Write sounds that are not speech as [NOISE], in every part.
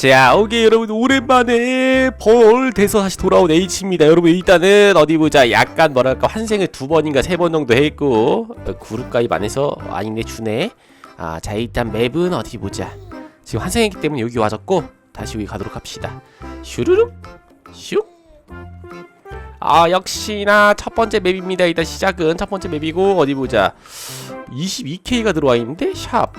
자, 오케이 여러분 오랜만에 벌 돼서 다시 돌아온 H입니다. 여러분 일단은 어디 보자. 약간 뭐랄까 환생을 두 번인가 세 번 정도 했고 어, 그룹 가입 안 해서 아니네 주네. 아, 자 일단 맵은 어디 보자. 지금 환생했기 때문에 여기 와졌고 다시 여기 가도록 합시다. 슈르륵 슉. 아 역시나 첫 번째 맵입니다. 일단 시작은 첫 번째 맵이고 어디 보자. 22K가 들어와 있는데 샵.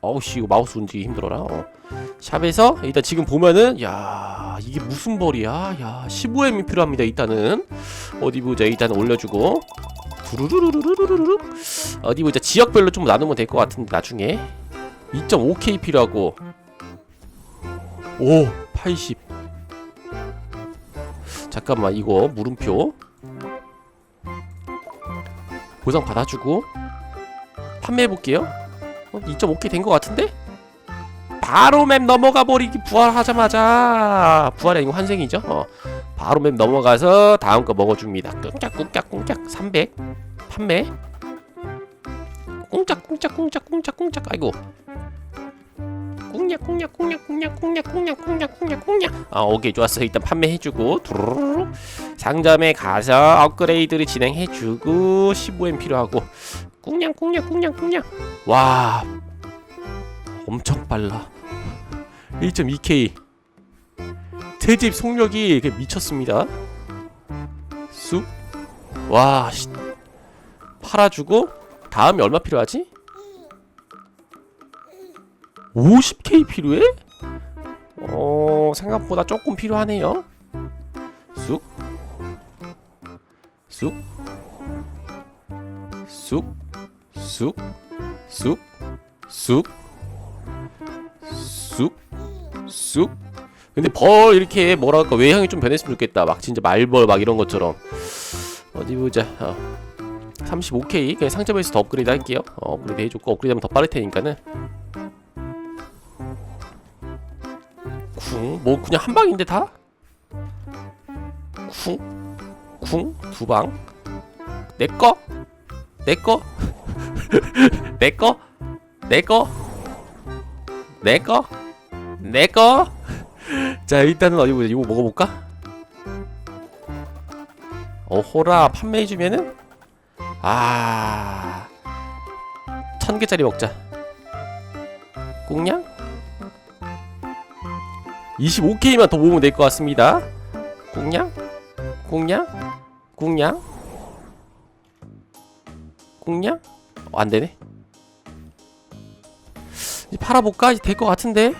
어우씨 이거 마우스 움직이기 힘들어라. 어. 샵에서 일단 지금 보면은 야 이게 무슨 벌이야? 야 15M이 필요합니다 일단은. 어디 보자 일단 올려주고. 두루루루루루루루 어디 보자 지역별로 좀 나누면 될 것 같은데 나중에. 2.5K 필요하고. 오 80 잠깐만 이거 물음표. 보상 받아주고. 판매해볼게요. 어, 2.5K 된 것 같은데? 바로 맵 넘어가 버리기 부활하자마자. 부활이 아니고 환생이죠. 어. 바로 맵 넘어가서 다음 거 먹어줍니다. 꿍짝꿍짝꿍짝. 300 판매. 꿍짝꿍짝꿍짝꿍짝꿍짝. 아이고. 꿍냐 꿍냐 꿍냐 꿍냐 꿍냐 꿍냐 꿍냐 꿍냐 꿍냐 아 오케이. 좋았어. 일단 판매해주고. 두루루루 상점에 가서 업그레이드를 진행해주고 15M 필요하고. 꿍냥 꿍냥 꿍냥 꿍냥 와. 엄청 빨라 1.2K 퇴집 속력이 미쳤습니다. 쑥와 씨. 팔아주고 다음에 얼마 필요하지? 50K 필요해? 어 생각보다 조금 필요하네요. 쑥. 쑥, 쑥, 쑥, 쑥, 쑥, 쑥, 쑥. 근데 벌 이렇게 뭐랄까 외향이 좀 변했으면 좋겠다. 막 진짜 말벌 막 이런 것처럼. 어디 보자. 어. 35K 그냥 상점에서 더 업그레이드 할게요. 어, 업그레이드 해줬고 업그레이드 하면 더 빠를 테니까는. 쿵, 뭐 그냥 한 방인데 다? 쿵, 쿵, 두 방. 내 거, 내 거, [LAUGHS] 내 거, 내 거, 내 거, 내 거. [LAUGHS] 자 일단은 어디 보자. 이거 먹어볼까? 어호라 판매해주면은 아. 천 개짜리 먹자. 꽁냥? 25K만 더 모으면 될 것 같습니다. 꽁냥? 꽁냥? 꽁냥? 꽁냥? 어, 안 되네. 이제 팔아볼까? 이제 될 것 같은데.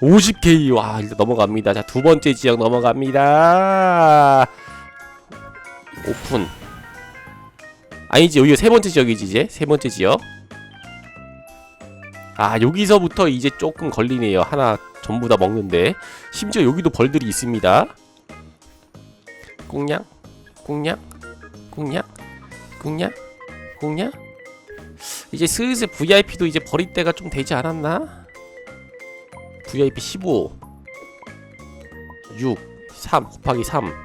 50K 와 일단 넘어갑니다. 자 두 번째 지역 넘어갑니다. 오픈. 아니지 여기가 세 번째 지역이지 이제 세 번째 지역. 아 여기서부터 이제 조금 걸리네요. 하나 전부 다 먹는데 심지어 여기도 벌들이 있습니다. 꽁냥, 꽁냥, 꽁냥, 꽁냥, 꽁냥. 이제 슬슬 VIP도 이제 버릴 때가 좀 되지 않았나? VIP 15 6 3 곱하기 3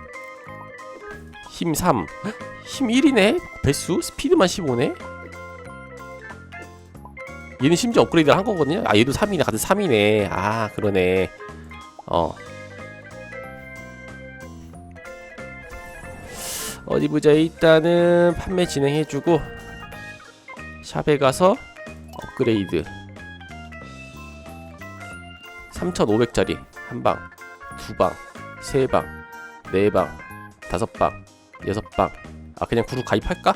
힘 3. 힘 1이네? 배수? 스피드만 15네? 얘는 심지어 업그레이드를 한 거거든요? 아, 얘도 3이네. 같은 3이네. 아, 그러네. 어. 어디 보자. 일단은 판매 진행해주고, 샵에 가서 업그레이드. 3,500짜리. 한 방, 두 방, 세 방, 네 방, 다섯 방, 여섯 방. 아 그냥 그룹 가입할까?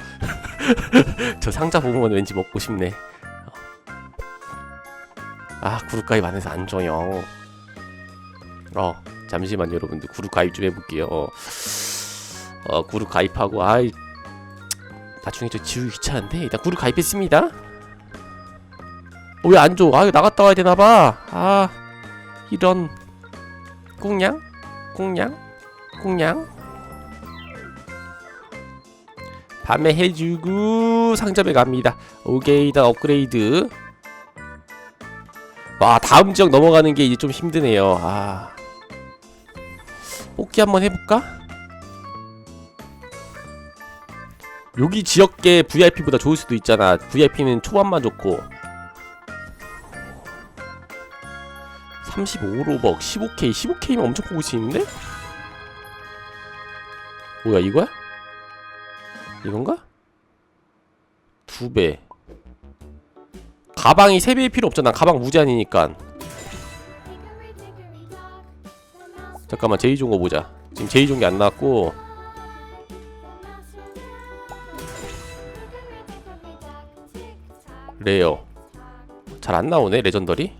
[LAUGHS] 저 상자 보면 왠지 먹고 싶네. 어. 아 그룹 가입 안 해서 안 줘요. 어 잠시만 여러분들 그룹 가입 좀 해볼게요. 어, 어 그룹 가입하고 아이 나중에 저 지우기 귀찮은데 일단 그룹 가입했습니다. 어, 왜안 줘? 아 나갔다 와야 되나봐. 아 이런 꽁냥 꽁냥 꽁냥 밤에 해주고 상점에 갑니다. 오케이다 업그레이드. 와 다음 지역 넘어가는 게 이제 좀 힘드네요. 아 뽑기 한번 해볼까? 여기 지역계 VIP보다 좋을 수도 있잖아. VIP는 초반만 좋고. 35로벅 15K 15K면 엄청 뽑을 수 있는데? 뭐야 이거야? 이건가? 두배. 가방이 3배일 필요 없잖아. 가방 무제한이니까. 잠깐만 제이 좋은 거 보자. 지금 제이 좋은 게 안 나왔고. 레어. 잘 안 나오네 레전더리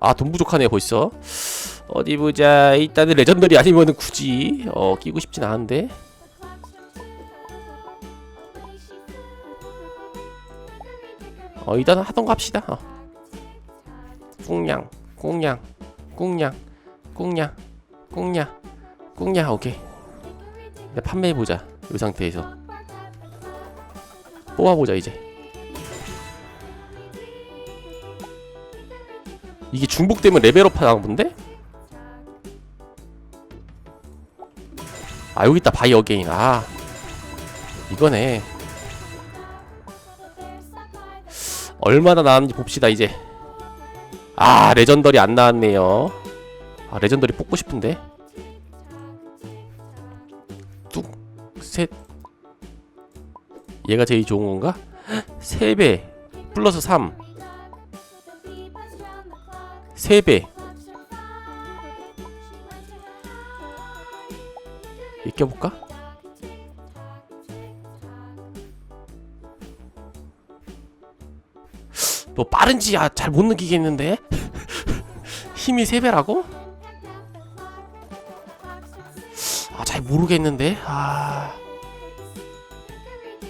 아 돈 부족하네 벌써. 어디 보자. 일단은 레전더리 아니면은 굳이 어 끼고 싶진 않은데. 어 일단은 하던 거 합시다. 어. 꽁냥 꽁냥 꽁냥 꽁냥 꽁냥 꽁냥 오케이. 판매해보자 이 상태에서. 뽑아보자 이제 이게 중복되면 레벨업 하나 본데? 아 여기 있다. 바이 어게인. 아 이거네. 얼마나 나왔는지 봅시다 이제. 아 레전더리 안 나왔네요. 아 레전더리 뽑고 싶은데? 뚝셋. 얘가 제일 좋은 건가? 3배. 플러스 3 3배 익혀볼까? 너 빠른지 아, 잘 못 느끼겠는데? [LAUGHS] 힘이 3배라고? 아, 잘 모르겠는데? 아.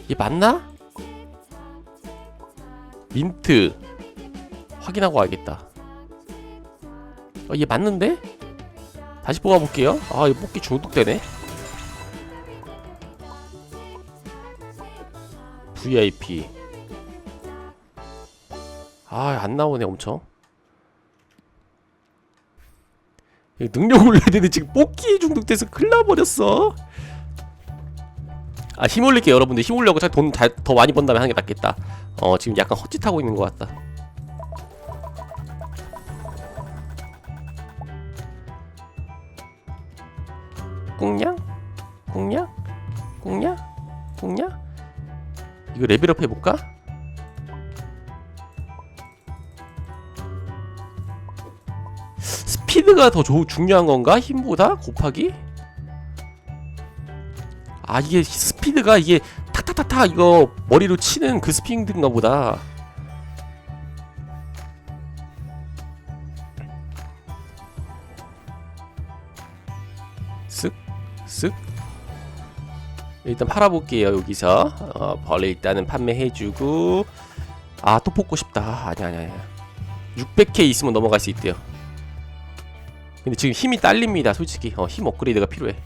이게 맞나? 민트. 확인하고 와야겠다. 어, 얘 맞는데? 다시 뽑아볼게요. 아, 이거 뽑기 중독되네. VIP. 아, 안 나오네, 엄청. 이 능력 올려야 되는데 지금 뽑기에 중독돼서 큰일 나버렸어. 아, 힘 올릴게요, 여러분들. 힘 올려고 돈더 많이 번다면 하는 게 낫겠다. 어, 지금 약간 헛짓하고 있는 것 같다. 꽁냥? 꽁냥? 꽁냥? 꽁냥? 이거 레벨업 해볼까? 스피드가 더 조, 중요한 건가? 힘보다? 곱하기? 아 이게 스피드가 이게 탁탁탁탁 이거 머리로 치는 그 스피드인가 보다 쓱 쓱. 일단 팔아볼게요 여기서. 어, 벌레 일단은 판매해주고. 아 또 뽑고 싶다. 아니 아니 아니 600k 있으면 넘어갈 수 있대요. 근데 지금 힘이 딸립니다 솔직히. 어, 힘 업그레이드가 필요해.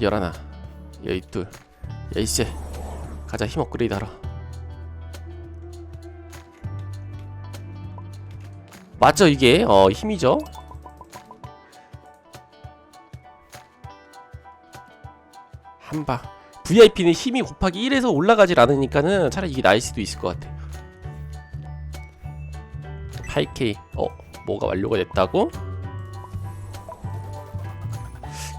열하나 열둘 열세 가자 힘 업그레이드 하러 맞죠 이게? 어 힘이죠? 한바 VIP는 힘이 곱하기 1에서 올라가질 않으니까는 차라리 이게 나을 수도 있을 것 같아. 8K 어 뭐가 완료가 됐다고?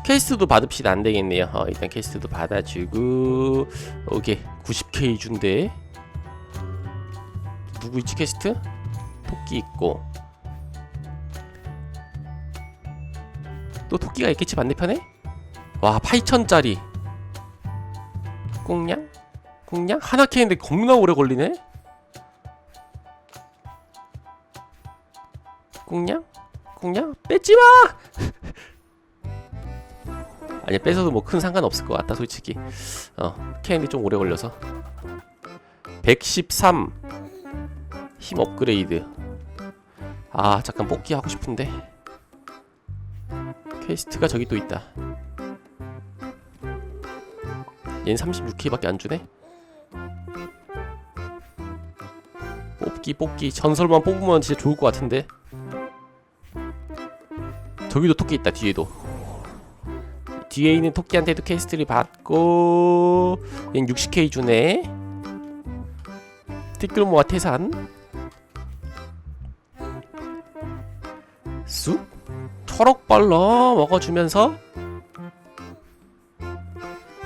퀘스트도 받읍시다. 안되겠네요. 어, 일단 퀘스트도 받아주고. 오케이. 90K 준대. 누구 있지 퀘스트? 토끼 있고 또 토끼가 있겠지 반대편에? 와 8천짜리 꽁냥? 꽁냥? 하나 캐는데 겁나 오래 걸리네? 꽁냥? 꽁냥? 뺏지마! [LAUGHS] 아니 뺏어도 뭐 큰 상관 없을 것 같다 솔직히 어 캐는데 좀 오래 걸려서 113 힘 업그레이드 아 잠깐 뽑기 하고 싶은데 퀘스트가 저기 또 있다. 얘는 36K밖에 안 주네? 뽑기 뽑기. 전설만 뽑으면 진짜 좋을 것 같은데. 저기도 토끼 있다 뒤에도. 뒤에 있는 토끼한테도 퀘스트를 받고 얘는 60K 주네. 티끌모아 태산. 쑥 초록벌로 먹어주면서.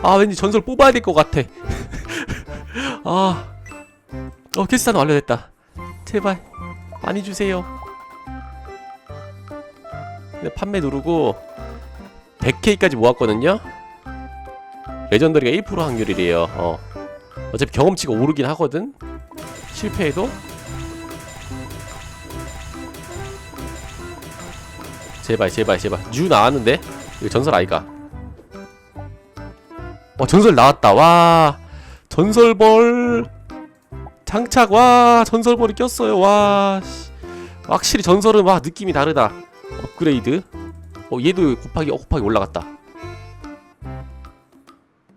아 왠지 전설 뽑아야 될 것 같아. [LAUGHS] 아 어, 캐스트는 완료됐다. 제발 많이 주세요. 네, 판매 누르고 100K까지 모았거든요. 레전더리가 1% 확률이래요. 어. 어차피 경험치가 오르긴 하거든. 실패해도 제발 제발 제발. 뉴 나왔는데? 이거 전설 아이가? 와 전설 나왔다. 와 전설벌. 장착. 와 전설벌이 꼈어요. 와 씨. 확실히 전설은 와 느낌이 다르다. 업그레이드. 어 얘도 곱하기 어, 곱하기 올라갔다.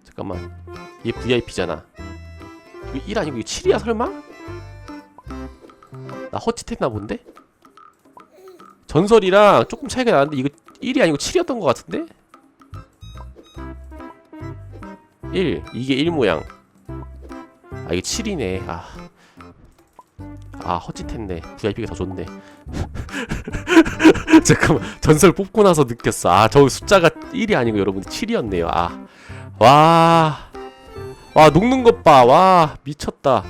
잠깐만. 얘 VIP잖아. 이거 1 아니고 이거 7이야 설마? 나 허치했나 본데? 전설이랑 조금 차이가 나는데 이거 1이 아니고 7이었던 것 같은데? 1 이게 1 모양. 아 이게 7이네. 아. 아 헛짓했네. VIP가 더 좋네. [LAUGHS] 잠깐만. 전설 뽑고 나서 느꼈어. 아 저 숫자가 1이 아니고 여러분 7이었네요. 아와. 와 녹는 것 봐 와 미쳤다.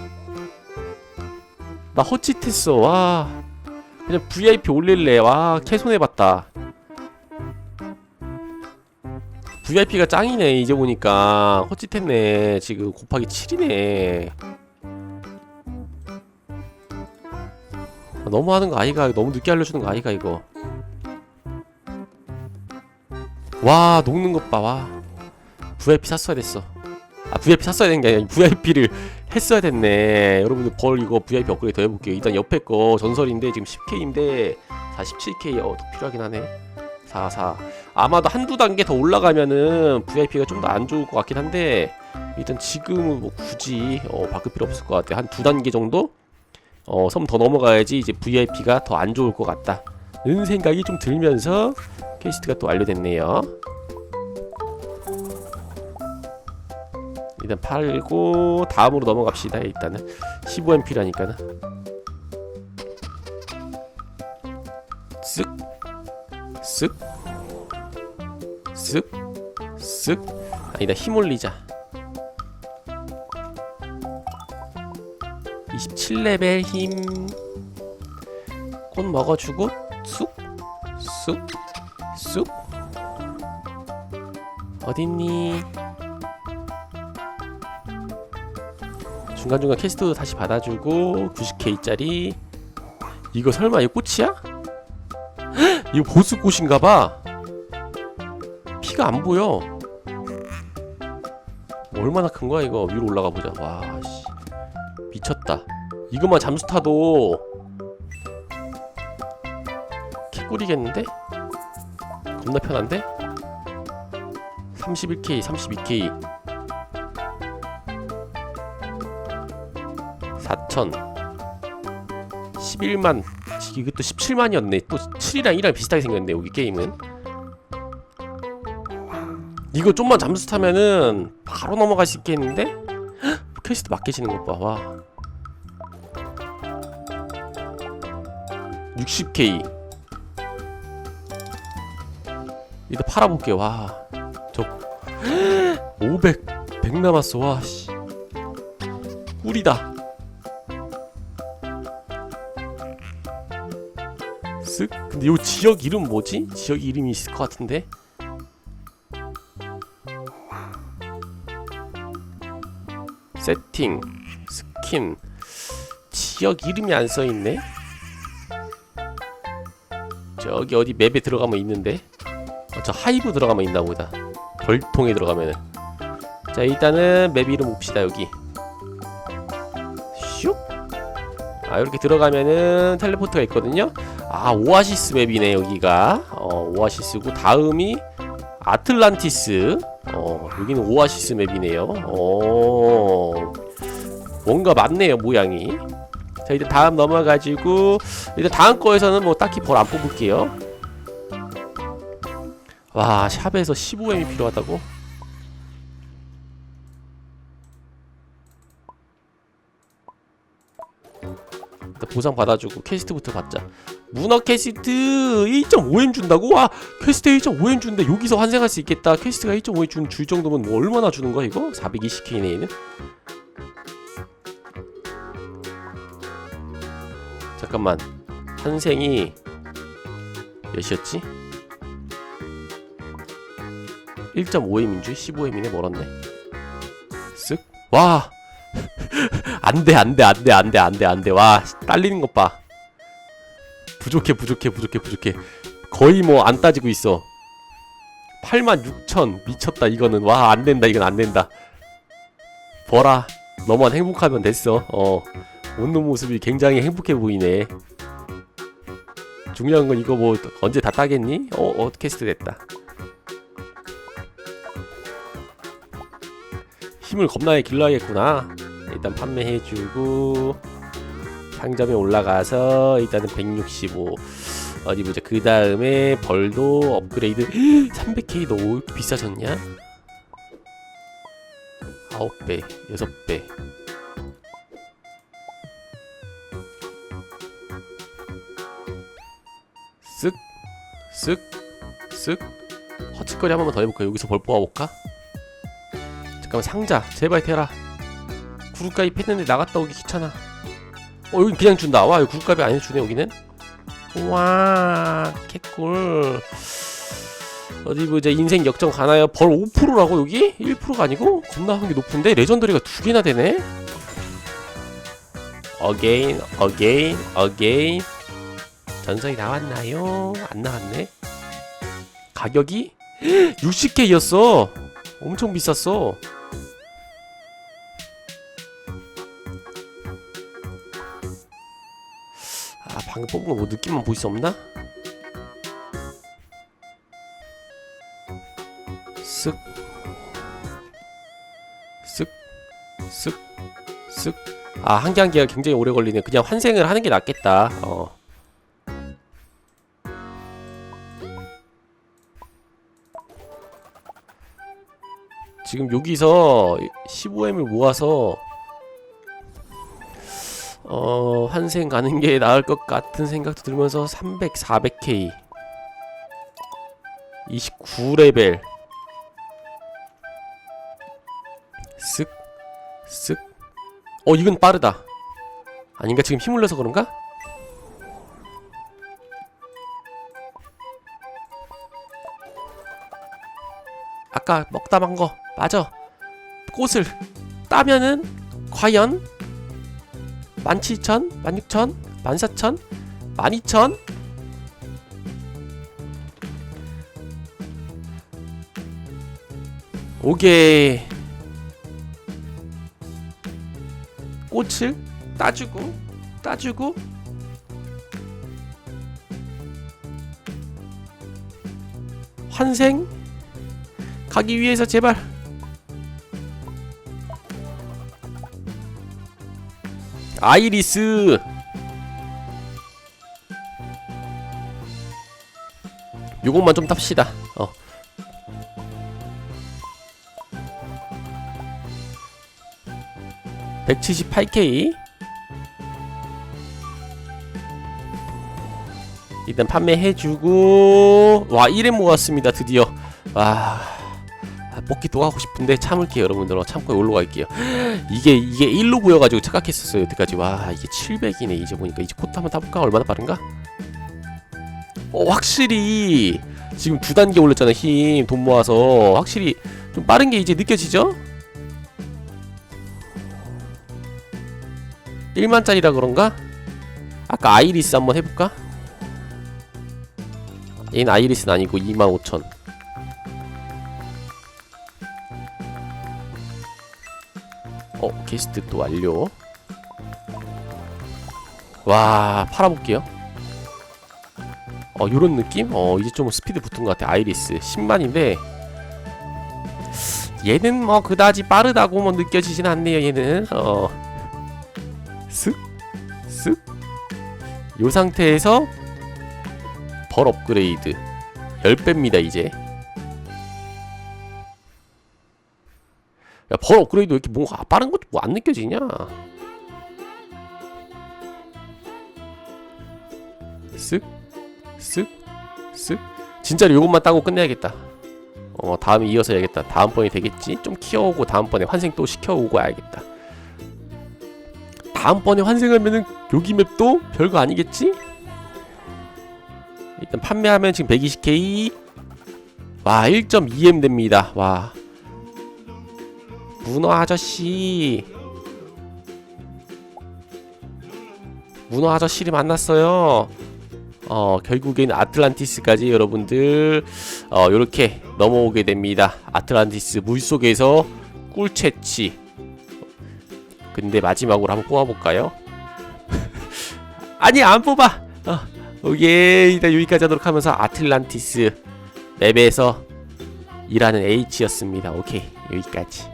나 헛짓했어. 와 그냥 VIP 올릴래. 와 개손해봤다. VIP가 짱이네 이제 보니까. 헛짓했네. 지금 곱하기 7이네. 아, 너무 하는 거 아이가 너무 늦게 알려주는 거 아이가 이거. 와 녹는 것봐와. VIP 샀어야 됐어. 아 VIP 샀어야 되는 게 아니라 VIP를 했어야 됐네. 여러분들 벌 이거 VIP 업그레이드 더 해볼게요. 일단 옆에 거 전설인데 지금 10K인데 47K 어, 더 필요하긴 하네. 4 4 아마도 한두 단계 더 올라가면은 VIP가 좀 더 안 좋을 것 같긴 한데 일단 지금은 뭐 굳이 어, 바꿀 필요 없을 것 같아 한두 단계 정도? 어, 섬 더 넘어가야지 이제 VIP가 더 안 좋을 것 같다 는 생각이 좀 들면서 퀘스트가 또 완료됐네요 일단 팔고 다음으로 넘어갑시다 일단은. 15MP라니까는. 쓱. 쓱. 쓱. 쓱. 아니다 힘 올리자. 27레벨 힘꽃 먹어주고 쑥쑥쑥. 어딨니 중간중간 캐스트도 다시 받아주고 90K짜리. 이거 설마 이거 꽃이야? 헉, [GASPS] 이거 보스 꽃인가봐. 피가 안 보여. 얼마나 큰 거야 이거? 위로 올라가 보자. 와씨. 미쳤다. 이것만 잠수 타도 개꿀이겠는데? 겁나 편한데? 31K 32K 4천. 11만. 이것도 17만이었네. 또 7이랑 1이랑 비슷하게 생겼네 여기 게임은. 이거 좀만 잠수 타면은 바로 넘어갈 수 있겠는데? 헉, 퀘스트 맡겨지는 것 봐 와. 60k 일단 팔아볼게요. 와저 500 100 남았어. 와 씨. 꿀이다 쓱 근데 요 지역 이름 뭐지? 지역 이름이 있을 것 같은데? 세팅 스킨. 지역 이름이 안 써있네? 저기 어디 맵에 들어가면 있는데? 어, 저 하이브 들어가면 있나 보다. 벌통에 들어가면은. 자 일단은 맵 이름 봅시다 여기. 슉. 아, 이렇게 들어가면은 텔레포트가 있거든요. 아, 오아시스 맵이네, 여기가. 어, 오아시스고, 다음이 아틀란티스. 어, 여기는 오아시스 맵이네요. 어, 뭔가 맞네요, 모양이. 자, 이제 다음 넘어가지고, 일단 다음 거에서는 뭐 딱히 벌 안 뽑을게요. 와, 샵에서 15M이 필요하다고? 보상 받아주고 퀘스트부터 받자 문어 퀘스트 1.5M 준다고? 와 퀘스트 1.5M 주는데 여기서 환생할 수 있겠다. 퀘스트가 1.5M 준, 줄 정도면 뭐 얼마나 주는 거야 이거? 420K네 얘는? 잠깐만. 환생이 몇이었지? 1.5M인 줄? 15M이네? 멀었네. 쓱? 와! [LAUGHS] 안돼 안돼 안돼 안돼 안돼 안돼. 와 딸리는 것봐 부족해 부족해 부족해 부족해. 거의 뭐 안 따지고 있어. 86,000 미쳤다 이거는. 와 안된다 이건 안된다. 버라. 너만 행복하면 됐어. 어. 웃는 모습이 굉장히 행복해 보이네. 중요한 건 이거 뭐 언제 다 따겠니? 어, 어 캐스트 됐다. 힘을 겁나게 길러야겠구나. 일단 판매해주고 상점에 올라가서 일단은 165 어디 보자. 그 다음에 벌도 업그레이드. [GASPS] 300K 너무 비싸졌냐? 9배 6배. 쓱 쓱 쓱. 허치거리 한 번만 더 해볼까? 여기서 벌 뽑아볼까? 잠깐만 상자. 제발 되라. 구름가입 했는데 나갔다 오기 귀찮아 어 여긴 그냥 준다. 와 여기 구름가입 안 해주네 여기는. 와 개꿀. 어디 보자 인생 역전 가나요? 벌 5%라고 여기? 1%가 아니고? 겁나 한 게 높은데? 레전더리가 두 개나 되네? 어게인 어게인 어게인 전설이 나왔나요? 안 나왔네. 가격이? [GASPS] 60K였어. 엄청 비쌌어 방금 뽑은 거 뭐 느낌만 볼수 없나? 쓱 쓱, 쓱, 쓱. 아, 한 개 한 개가 굉장히 오래 걸리네. 그냥 환생을 하는 게 낫겠다. 어. 지금 여기서 15M을 모아서 환생 가는 게 나을 것 같은 생각도 들면서 300, 400K 29레벨 쓱, 쓱. 어, 이건 빠르다. 아닌가? 지금 힘 흘려서 그런가? 아까 먹다 만 거, 맞아. 꽃을 따면은 과연 17,000, 16,000, 14,000, 12,000? 오케이. 꽃을 따주고 따주고 환생 가기 위해서 제발 아이리스. 요것만 좀 탑시다. 어. 178K 일단 판매해주고. 와 1회 모았습니다 드디어. 와 또 하고 싶은데 참을게요 여러분들 어, 참고 올라갈게요. [GASPS] 이게 이게 1로 보여가지고 착각했었어요 여태까지. 와 이게 700이네. 이제 보니까 이제 코트 한번 타볼까? 얼마나 빠른가? 어 확실히 지금 두 단계 올렸잖아 힘 돈 모아서. 확실히 좀 빠른 게 이제 느껴지죠? 1만짜리라 그런가? 아까 아이리스 한번 해볼까? 얘는 아이리스는 아니고 25,000 어 게스트 또 완료. 와 팔아볼게요. 어 요런 느낌? 어 이제 좀 스피드 붙은 것 같아 아이리스. 10만인데. 얘는 뭐 그다지 빠르다고 뭐 느껴지진 않네요 얘는. 어. 쓱? 쓱? 요 상태에서 벌 업그레이드. 10배입니다 이제 야벌 업그레이드 왜 이렇게 뭔가 빠른 것도 뭐안 느껴지냐 쓱, 쓱, 쓱. 진짜로 요것만 따고 끝내야겠다. 어, 다음에 이어서 해야겠다. 다음번에 되겠지? 좀 키워오고 다음번에 환생 또 시켜오고 와야겠다. 다음번에 환생하면은 여기 맵도 별거 아니겠지? 일단 판매하면 지금 120K 와 1.2M 됩니다 와 문어 아저씨. 문어 아저씨를 만났어요. 어 결국엔 아틀란티스까지 여러분들 어 요렇게 넘어오게 됩니다. 아틀란티스 물속에서 꿀채치 근데 마지막으로 한번 뽑아볼까요? [LAUGHS] 아니 안 뽑아! 어, 오케이. 일단 여기까지 하도록 하면서 아틀란티스 맵에서 일하는 H였습니다. 오케이. 여기까지